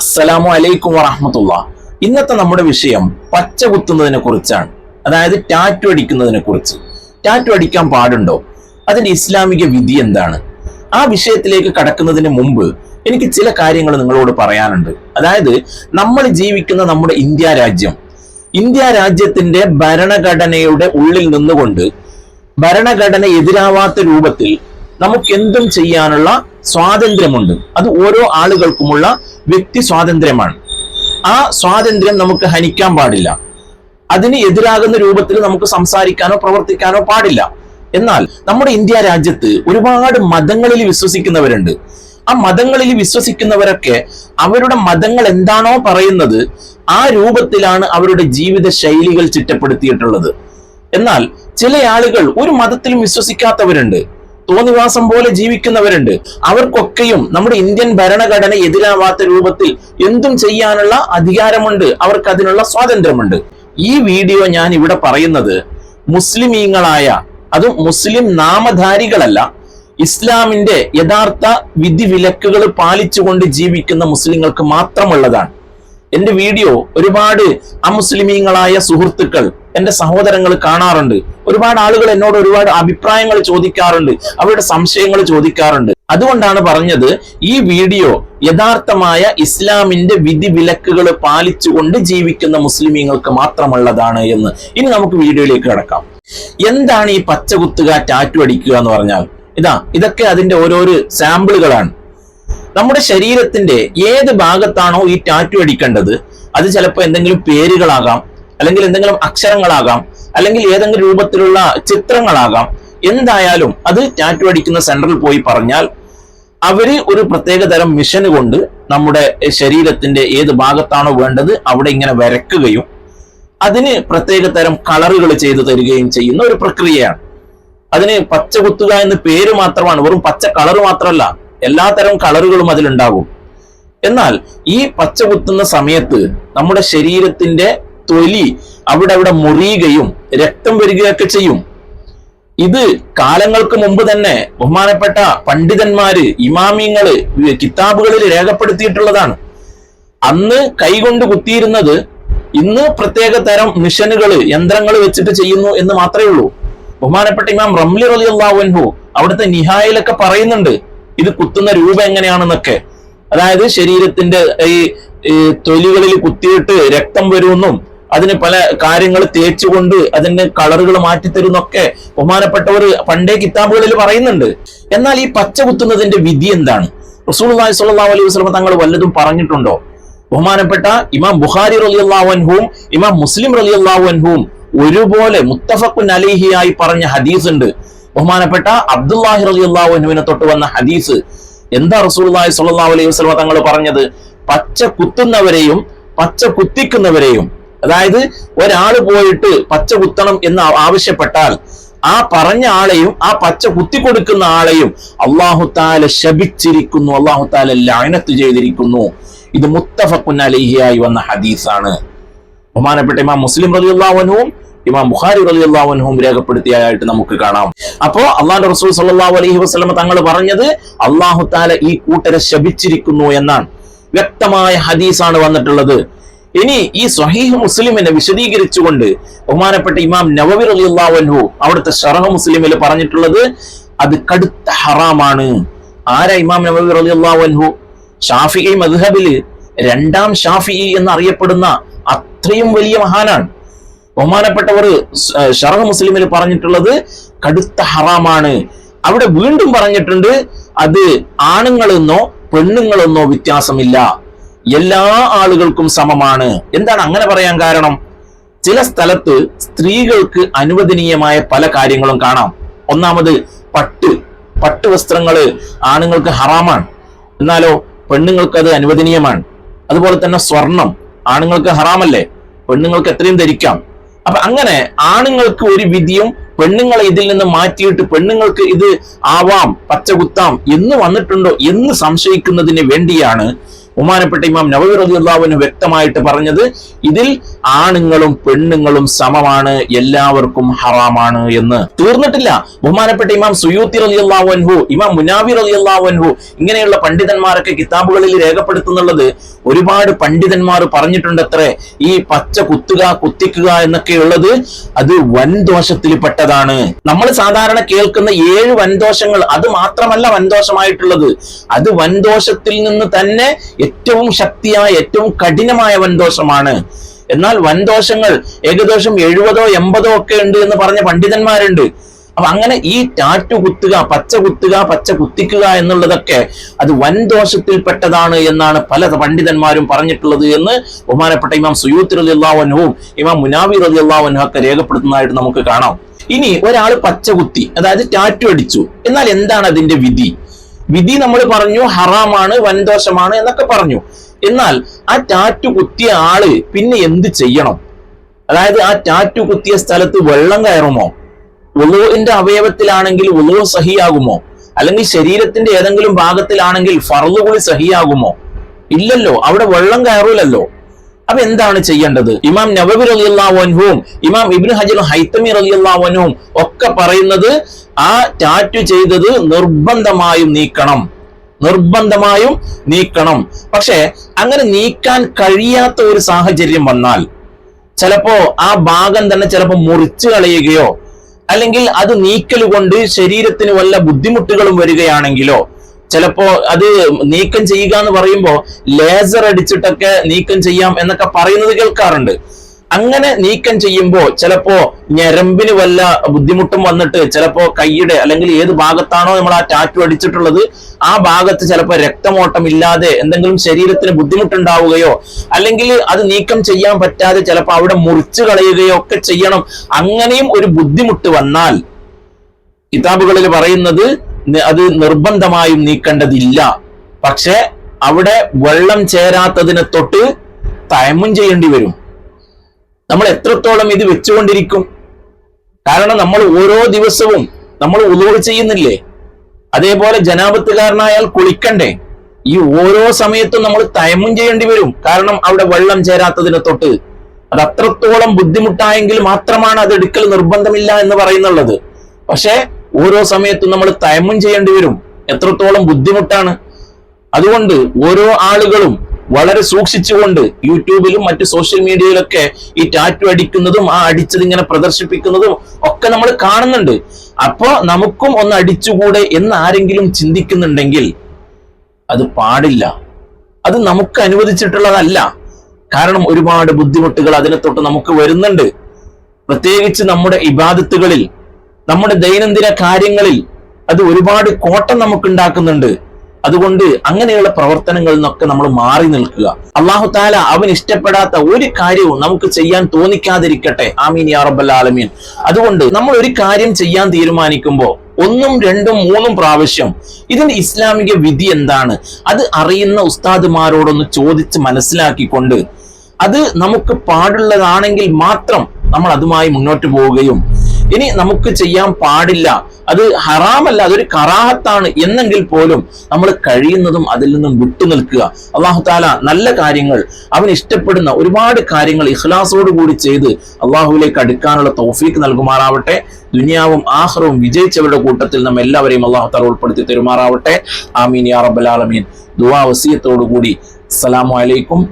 അസ്സലാമു അലൈക്കും വറഹമത്തുള്ള. ഇന്നത്തെ നമ്മുടെ വിഷയം പച്ച കുത്തുന്നതിനെ കുറിച്ചാണ്. അതായത് ടാറ്റു അടിക്കുന്നതിനെ കുറിച്ച്. ടാറ്റു അടിക്കാൻ പാടുണ്ടോ? അതിന്റെ ഇസ്ലാമിക വിധി എന്താണ്? ആ വിഷയത്തിലേക്ക് കടക്കുന്നതിന് മുമ്പ് എനിക്ക് ചില കാര്യങ്ങൾ നിങ്ങളോട് പറയാനുണ്ട്. അതായത് നമ്മൾ ജീവിക്കുന്ന നമ്മുടെ ഇന്ത്യ രാജ്യം ഇന്ത്യ രാജ്യത്തിന്റെ ഭരണഘടനയുടെ ഉള്ളിൽ നിന്നുകൊണ്ട് ഭരണഘടന എതിരാവാത്ത രൂപത്തിൽ നമുക്ക് എന്തും ചെയ്യാനുള്ള സ്വാതന്ത്ര്യമുണ്ട്. അത് ഓരോ ആളുകൾക്കുമുള്ള വ്യക്തി സ്വാതന്ത്ര്യമാണ്. ആ സ്വാതന്ത്ര്യം നമുക്ക് ഹനിക്കാൻ പാടില്ല. അതിന് എതിരാകുന്ന രൂപത്തിൽ നമുക്ക് സംസാരിക്കാനോ പ്രവർത്തിക്കാനോ പാടില്ല. എന്നാൽ നമ്മുടെ ഇന്ത്യ രാജ്യത്ത് ഒരുപാട് മതങ്ങളിൽ വിശ്വസിക്കുന്നവരുണ്ട്. ആ മതങ്ങളിൽ വിശ്വസിക്കുന്നവരൊക്കെ അവരുടെ മതങ്ങൾ എന്താണോ പറയുന്നത് ആ രൂപത്തിലാണ് അവരുടെ ജീവിത ശൈലികൾ ചിട്ടപ്പെടുത്തിയിട്ടുള്ളത്. എന്നാൽ ചില ആളുകൾ ഒരു മതത്തിലും വിശ്വസിക്കാത്തവരുണ്ട്. തോന്നിവാസം പോലെ ജീവിക്കുന്നവരുണ്ട്. അവർക്കൊക്കെയും നമ്മുടെ ഇന്ത്യൻ ഭരണഘടന എതിരാവാത്ത രൂപത്തിൽ എന്തും ചെയ്യാനുള്ള അധികാരമുണ്ട്. അവർക്ക് അതിനുള്ള സ്വാതന്ത്ര്യമുണ്ട്. ഈ വീഡിയോ ഞാൻ ഇവിടെ പറയുന്നത് മുസ്ലിമീങ്ങളായ അതും മുസ്ലിം നാമധാരികളല്ല ഇസ്ലാമിന്റെ യഥാർത്ഥ വിധി വിധിവിലക്കുകൾ പാലിച്ചുകൊണ്ട് ജീവിക്കുന്ന മുസ്ലിങ്ങൾക്ക് മാത്രമുള്ളതാണ്. എന്റെ വീഡിയോ ഒരുപാട് അമുസ്ലിമീങ്ങളായ സുഹൃത്തുക്കൾ എന്റെ സഹോദരങ്ങൾ കാണാറുണ്ട്. ഒരുപാട് ആളുകൾ എന്നോട് ഒരുപാട് അഭിപ്രായങ്ങൾ ചോദിക്കാറുണ്ട് അവരുടെ സംശയങ്ങൾ ചോദിക്കാറുണ്ട്. അതുകൊണ്ടാണ് പറഞ്ഞത് ഈ വീഡിയോ യഥാർത്ഥമായ ഇസ്ലാമിന്റെ വിധി വിലക്കുകൾ പാലിച്ചുകൊണ്ട് ജീവിക്കുന്ന മുസ്ലിമീങ്ങൾക്ക് മാത്രമുള്ളതാണ് എന്ന്. ഇനി നമുക്ക് വീഡിയോയിലേക്ക് കിടക്കാം. എന്താണ് ഈ പച്ചകുത്തുക ടാറ്റു അടിക്കുക എന്ന് പറഞ്ഞാൽ? ഇതാ ഇതൊക്കെ അതിന്റെ ഓരോരോ സാമ്പിളുകളാണ്. നമ്മുടെ ശരീരത്തിന്റെ ഏത് ഭാഗത്താണോ ഈ ടാറ്റു അടിക്കേണ്ടത്? അത് ചിലപ്പോൾ എന്തെങ്കിലും പേരുകളാകാം അല്ലെങ്കിൽ എന്തെങ്കിലും അക്ഷരങ്ങളാകാം അല്ലെങ്കിൽ ഏതെങ്കിലും രൂപത്തിലുള്ള ചിത്രങ്ങളാകാം. എന്തായാലും അത് ടാറ്റു അടിക്കുന്ന സെന്ററിൽ പോയി പറഞ്ഞാൽ അവർ ഒരു പ്രത്യേക തരം മിഷന് കൊണ്ട് നമ്മുടെ ശരീരത്തിന്റെ ഏത് ഭാഗത്താണോ വേണ്ടത് അവിടെ ഇങ്ങനെ വരക്കുകയും അതിന് പ്രത്യേക തരം കളറുകൾ ചെയ്തു തരികയും ചെയ്യുന്ന ഒരു പ്രക്രിയയാണ്. അതിന് പച്ച കുത്തുക എന്ന് പേര് മാത്രമാണ് വെറും പച്ച കളർ മാത്രമല്ല എല്ലാ തരം കളറുകളും അതിലുണ്ടാകും. എന്നാൽ ഈ പച്ച കുത്തുന്ന സമയത്ത് നമ്മുടെ ശരീരത്തിന്റെ തൊലി അവിടെ അവിടെ മുറിയുകയും രക്തം വരികയൊക്കെ ചെയ്യും. ഇത് കാലങ്ങൾക്ക് മുമ്പ് തന്നെ ബഹുമാനപ്പെട്ട പണ്ഡിതന്മാര് ഇമാമിങ്ങൾ കിതാബുകളിൽ രേഖപ്പെടുത്തിയിട്ടുള്ളതാണ്. അന്ന് കൈകൊണ്ട് കുത്തിയിരുന്നത് ഇന്ന് പ്രത്യേക തരം മിഷനുകൾ യന്ത്രങ്ങൾ വെച്ചിട്ട് ചെയ്യുന്നു എന്ന് മാത്രമേ ഉള്ളൂ. ബഹുമാനപ്പെട്ട ഇമാം റംലി റലി അള്ളാഹു അവിടുത്തെ നിഹായിലൊക്കെ പറയുന്നുണ്ട്. ഇത് കുത്തുന്ന രൂപം എങ്ങനെയാണെന്നൊക്കെ. അതായത് ശരീരത്തിന്റെ ഈ തൊലികളിൽ കുത്തിയിട്ട് രക്തം വരുമെന്നും അതിന് പല കാര്യങ്ങൾ തേച്ചുകൊണ്ട് അതിന്റെ കളറുകൾ മാറ്റിത്തരുന്നൊക്കെ ബഹുമാനപ്പെട്ടവർ പണ്ടേ കിതാബുകളിൽ പറയുന്നുണ്ട്. എന്നാൽ ഈ പച്ച കുത്തുന്നതിന്റെ വിധി എന്താണ്? റസൂൽ സ്വല്ലല്ലാഹു അലൈഹി വസല്ലം തങ്ങൾ വല്ലതും പറഞ്ഞിട്ടുണ്ടോ? ബഹുമാനപ്പെട്ട ഇമാം ബുഖാരി റളിയല്ലാഹു അൻഹുവും ഇമാം മുസ്ലിം റളിയല്ലാഹു അൻഹുവും ഒരുപോലെ മുത്തഫക്കുൻ അലൈഹിയായി പറഞ്ഞ ഹദീസ് ഉണ്ട് ബഹുമാനപ്പെട്ട അബ്ദുല്ലാഹി അലി അള്ളാഹുവിനെ തൊട്ട് വന്ന ഹദീസ് എന്താ റസൂലുള്ളാഹി സ്വല്ലല്ലാഹു അലൈഹി വസല്ലം തങ്ങൾ പറഞ്ഞത്? പച്ച കുത്തുന്നവരെയും പച്ച കുത്തിക്കുന്നവരെയും. അതായത് ഒരാൾ പോയിട്ട് പച്ച കുത്തണം എന്ന് ആവശ്യപ്പെട്ടാൽ ആ പറഞ്ഞ ആളെയും ആ പച്ച കുത്തി കൊടുക്കുന്ന ആളെയും അള്ളാഹു താല ശപിച്ചിരിക്കുന്നു. അള്ളാഹു താല ലായനത്ത് ചെയ്തിരിക്കുന്നു. ഇത് മുത്തഫഖുൻ അലിഹിയായി വന്ന ഹദീസാണ്. ബഹുമാനപ്പെട്ട ഇമാം മുസ്ലിം റളിയല്ലാഹുവിനും ഇമാം ബുഖാരി റളിയല്ലാഹുവിനും രേഖപ്പെടുത്തിയായിട്ട് നമുക്ക് കാണാം. അപ്പോ അള്ളാഹു റസൂൽ സല്ലല്ലാഹു അലൈഹി വസ്ലമ തങ്ങൾ പറഞ്ഞത് അള്ളാഹു താല ഈ കൂട്ടരെ ശപിച്ചിരിക്കുന്നു എന്നാണ്. വ്യക്തമായ ഹദീസാണ് വന്നിട്ടുള്ളത്. ഇനി ഈ സ്വഹീഹ് മുസ്ലിമിനെ വിശദീകരിച്ചുകൊണ്ട് ബഹുമാനപ്പെട്ട ഇമാം നവവി അൻഹു അവിടുത്തെ ഷറഹ് മുസ്ലിമിൽ പറഞ്ഞിട്ടുള്ളത് അത് കടുത്ത ഹറാമാണ്. ആരാ ഇമാം നവവി അൻഹു? ഷാഫിഈ മദ്ഹബിൽ രണ്ടാം ഷാഫി എന്നറിയപ്പെടുന്ന അത്രയും വലിയ മഹാനാണ്. ബഹുമാനപ്പെട്ടവർ ഷറഹ് മുസ്ലിമിൽ പറഞ്ഞിട്ടുള്ളത് കടുത്ത ഹറാമാണ്. അവിടെ വീണ്ടും പറഞ്ഞിട്ടുണ്ട് അത് ആണുങ്ങളെന്നോ പെണ്ണുങ്ങളെന്നോ വ്യത്യാസമില്ല. എല്ലാ ആളുകൾക്കും സമമാണ്. എന്താണ് അങ്ങനെ പറയാൻ കാരണം? ചില സ്ഥലത്ത് സ്ത്രീകൾക്ക് അനുവദനീയമായ പല കാര്യങ്ങളും കാണാം. ഒന്നാമത് പട്ട്. പട്ട് വസ്ത്രങ്ങൾ ആണുങ്ങൾക്ക് ഹറാമാണ്. എന്നാലോ പെണ്ണുങ്ങൾക്ക് അത് അനുവദനീയമാണ്. അതുപോലെ തന്നെ സ്വർണം. ആണുങ്ങൾക്ക് ഹറാമല്ലേ? പെണ്ണുങ്ങൾക്ക് എത്രയും ധരിക്കാം. അപ്പൊ അങ്ങനെ ആണുങ്ങൾക്ക് ഒരു വിധിയും പെണ്ണുങ്ങളെ ഇതിൽ നിന്ന് മാറ്റിയിട്ട് പെണ്ണുങ്ങൾക്ക് ഇത് ആവാം പച്ചകുത്താം എന്ന് വന്നിട്ടുണ്ടോ എന്ന് സംശയിക്കുന്നതിന് വേണ്ടിയാണ് ബഹുമാനപ്പെട്ട ഇമാം നവവി റളിയല്ലാഹുവിന് വ്യക്തമായിട്ട് പറഞ്ഞത് ഇതിൽ ആണുങ്ങളും പെണ്ണുങ്ങളും സമമാണ് എല്ലാവർക്കും ഹറാമാണ് എന്ന്. തീർന്നിട്ടില്ല. ബഹുമാനപ്പെട്ട ഇമാം സുയൂത്തി അൻഹു ഇമാം മുനാവി അൻഹു ഇങ്ങനെയുള്ള പണ്ഡിതന്മാരൊക്കെ കിതാബുകളിൽ രേഖപ്പെടുത്തുന്നുള്ളത് ഒരുപാട് പണ്ഡിതന്മാർ പറഞ്ഞിട്ടുണ്ട് അത്രേ ഈ പച്ച കുത്തുക കുത്തിക്കുക എന്നൊക്കെ ഉള്ളത് അത് വൻദോഷത്തിൽ പെട്ടതാണ് നമ്മൾ സാധാരണ കേൾക്കുന്ന ഏഴ് വൻദോഷങ്ങൾ അത് മാത്രമല്ല വൻദോഷമായിട്ടുള്ളത്. അത് വൻദോഷത്തിൽ നിന്ന് തന്നെ ഏറ്റവും ശക്തിയായ ഏറ്റവും കഠിനമായ വൻദോഷമാണ്. എന്നാൽ വൻദോഷങ്ങൾ ഏകദേശം എഴുപതോ എൺപതോ ഒക്കെ ഉണ്ട് എന്ന് പറഞ്ഞ പണ്ഡിതന്മാരുണ്ട്. അപ്പൊ അങ്ങനെ ഈ ടാറ്റു കുത്തുക പച്ച കുത്തുക പച്ച കുത്തിക്കുക എന്നുള്ളതൊക്കെ അത് വൻദോഷത്തിൽപ്പെട്ടതാണ് എന്നാണ് പല പണ്ഡിതന്മാരും പറഞ്ഞിട്ടുള്ളത് എന്ന് ബഹുമാനപ്പെട്ട ഇമാം സുയൂത്ത് റലി അള്ളാഹുനും ഇമാം മുനാവി റലി ഒക്കെ രേഖപ്പെടുത്തുന്നതായിട്ട് നമുക്ക് കാണാം. ഇനി ഒരാൾ പച്ച കുത്തി അതായത് ടാറ്റു അടിച്ചു. എന്നാൽ എന്താണ് അതിന്റെ വിധി? വിധി നമ്മൾ പറഞ്ഞു ഹറാമാണ് വൻദോഷമാണ് എന്നൊക്കെ പറഞ്ഞു. എന്നാൽ ആ ടാറ്റു കുത്തിയ ആൾ പിന്നെ എന്ത് ചെയ്യണം? അതായത് ആ ടാറ്റു കുത്തിയ സ്ഥലത്ത് വെള്ളം കയറുമോ? ഉളുവിന്റെ അവയവത്തിലാണെങ്കിൽ ഉളുവ് സഹിയാകുമോ? അല്ലെങ്കിൽ ശരീരത്തിന്റെ ഏതെങ്കിലും ഭാഗത്തിലാണെങ്കിൽ ഫറുതുകൂടി സഹിയാകുമോ? ഇല്ലല്ലോ അവിടെ വെള്ളം കയറൂലല്ലോ. അപ്പൊ എന്താണ് ചെയ്യേണ്ടത്? ഇമാം നവബി റലിയല്ലാവൻഹുവും ഇമാം ഇബിൻ ഹജർ ഹൈത്തമി റലിയല്ലാവൻഹുവും ഒക്കെ പറയുന്നത് ആ ടാറ്റു ചെയ്തത് നിർബന്ധമായും നീക്കണം. നിർബന്ധമായും നീക്കണം. പക്ഷേ അങ്ങനെ നീക്കാൻ കഴിയാത്ത ഒരു സാഹചര്യം വന്നാൽ ചിലപ്പോ ആ ഭാഗം തന്നെ ചിലപ്പോ മുറിച്ചു കളയുകയോ അല്ലെങ്കിൽ അത് നീക്കൽ കൊണ്ട് ശരീരത്തിന് വല്ല ബുദ്ധിമുട്ടുകളും വരികയാണെങ്കിലോ ചിലപ്പോ അത് നീക്കം ചെയ്യുക എന്ന് പറയുമ്പോൾ ലേസർ അടിച്ചിട്ടൊക്കെ നീക്കം ചെയ്യാം എന്നൊക്കെ പറയുന്നത് കേൾക്കാറുണ്ട്. അങ്ങനെ നീക്കം ചെയ്യുമ്പോൾ ചിലപ്പോ ഞരമ്പിന് വല്ല ബുദ്ധിമുട്ടും വന്നിട്ട് ചിലപ്പോ കൈയുടെ അല്ലെങ്കിൽ ഏത് ഭാഗത്താണോ നമ്മൾ ആ ടാറ്റു അടിച്ചിട്ടുള്ളത് ആ ഭാഗത്ത് ചിലപ്പോൾ രക്തമോട്ടം ഇല്ലാതെ എന്തെങ്കിലും ശരീരത്തിന് ബുദ്ധിമുട്ടുണ്ടാവുകയോ അല്ലെങ്കിൽ അത് നീക്കം ചെയ്യാൻ പറ്റാതെ ചിലപ്പോൾ അവിടെ മുറിച്ചു കളയുകയോ ഒക്കെ ചെയ്യണം. അങ്ങനെയും ഒരു ബുദ്ധിമുട്ട് വന്നാൽ. കിതാബുകളിൽ പറയുന്നത് അത് നിർബന്ധമായും നീക്കേണ്ടതില്ല. പക്ഷെ അവിടെ വെള്ളം ചേരാത്തതിനെ തൊട്ട് തയമും ചെയ്യേണ്ടി വരും. നമ്മൾ എത്രത്തോളം ഇത് വെച്ചുകൊണ്ടിരിക്കും? കാരണം നമ്മൾ ഓരോ ദിവസവും നമ്മൾ ഉദവ് ചെയ്യുന്നില്ലേ? അതേപോലെ ജനാപത്തുകാരനായാൽ കുളിക്കണ്ടേ? ഈ ഓരോ സമയത്തും നമ്മൾ തയമും ചെയ്യേണ്ടി വരും. കാരണം അവിടെ വെള്ളം ചേരാത്തതിനെ തൊട്ട്. അത് അത്രത്തോളം ബുദ്ധിമുട്ടായെങ്കിൽ മാത്രമാണ് അത് എടുക്കൽ നിർബന്ധമില്ല എന്ന് പറയുന്നുള്ളത്. പക്ഷെ ഓരോ സമയത്തും നമ്മൾ തയമം ചെയ്യേണ്ടി വരും. എത്രത്തോളം ബുദ്ധിമുട്ടാണ്. അതുകൊണ്ട് ഓരോ ആളുകളും വളരെ സൂക്ഷിച്ചുകൊണ്ട് യൂട്യൂബിലും മറ്റ് സോഷ്യൽ മീഡിയയിലൊക്കെ ഈ ടാറ്റു അടിക്കുന്നതും ആ അടിച്ചത് ഇങ്ങനെ പ്രദർശിപ്പിക്കുന്നതും ഒക്കെ നമ്മൾ കാണുന്നുണ്ട്. അപ്പോ നമുക്കും ഒന്ന് അടിച്ചുകൂടെ എന്ന് ആരെങ്കിലും ചിന്തിക്കുന്നുണ്ടെങ്കിൽ അത് പാടില്ല. അത് നമുക്ക് അനുവദിച്ചിട്ടുള്ളതല്ല. കാരണം ഒരുപാട് ബുദ്ധിമുട്ടുകൾ അതിനെ തൊട്ട് നമുക്ക് വരുന്നുണ്ട്. പ്രത്യേകിച്ച് നമ്മുടെ ഇബാദത്തുകളിൽ നമ്മുടെ ദൈനംദിന കാര്യങ്ങളിൽ അത് ഒരുപാട് കോട്ടം നമുക്ക് ഉണ്ടാക്കുന്നുണ്ട് അതുകൊണ്ട് അങ്ങനെയുള്ള പ്രവർത്തനങ്ങളിൽ നിന്നൊക്കെ നമ്മൾ മാറി നിൽക്കുക. അള്ളാഹു താല അവൻ ഇഷ്ടപ്പെടാത്ത ഒരു കാര്യവും നമുക്ക് ചെയ്യാൻ തോന്നിക്കാതിരിക്കട്ടെ. ആമീൻ യാ റബ്ബൽ ആലമീൻ. അതുകൊണ്ട് നമ്മൾ ഒരു കാര്യം ചെയ്യാൻ തീരുമാനിക്കുമ്പോൾ ഒന്നും രണ്ടും മൂന്നും പ്രാവശ്യം ഇതിന്റെ ഇസ്ലാമിക വിധി എന്താണ്? അത് അറിയുന്ന ഉസ്താദുമാരോടൊന്ന് ചോദിച്ച് മനസ്സിലാക്കിക്കൊണ്ട് അത് നമുക്ക് പാടുള്ളതാണെങ്കിൽ മാത്രം നമ്മൾ അതുമായി മുന്നോട്ട് പോവുകയും ഇനി നമുക്ക് ചെയ്യാൻ പാടില്ല. അത് ഹറാമല്ല അതൊരു കറാഹത്താണ് എന്നെങ്കിൽ പോലും നമ്മൾ കഴിയുന്നതും അതിൽ നിന്നും വിട്ടു നിൽക്കുക. അള്ളാഹു താല നല്ല കാര്യങ്ങൾ അവൻ ഇഷ്ടപ്പെടുന്ന ഒരുപാട് കാര്യങ്ങൾ ഇഖ്ലാസോട് കൂടി ചെയ്ത് അള്ളാഹുവിലേക്ക് അടുക്കാനുള്ള തൗഫീക്ക് നൽകുമാറാവട്ടെ. ദുനിയാവും ആഹ്റവും വിജയിച്ചവരുടെ കൂട്ടത്തിൽ നാം എല്ലാവരെയും അള്ളാഹു താല ഉൾപ്പെടുത്തി തരുമാറാവട്ടെ. ആമീൻ യാ റബ്ബൽ ആലമീൻ. ദുആ വസിയത്തോടു കൂടി. അസ്സലാമു അലൈക്കും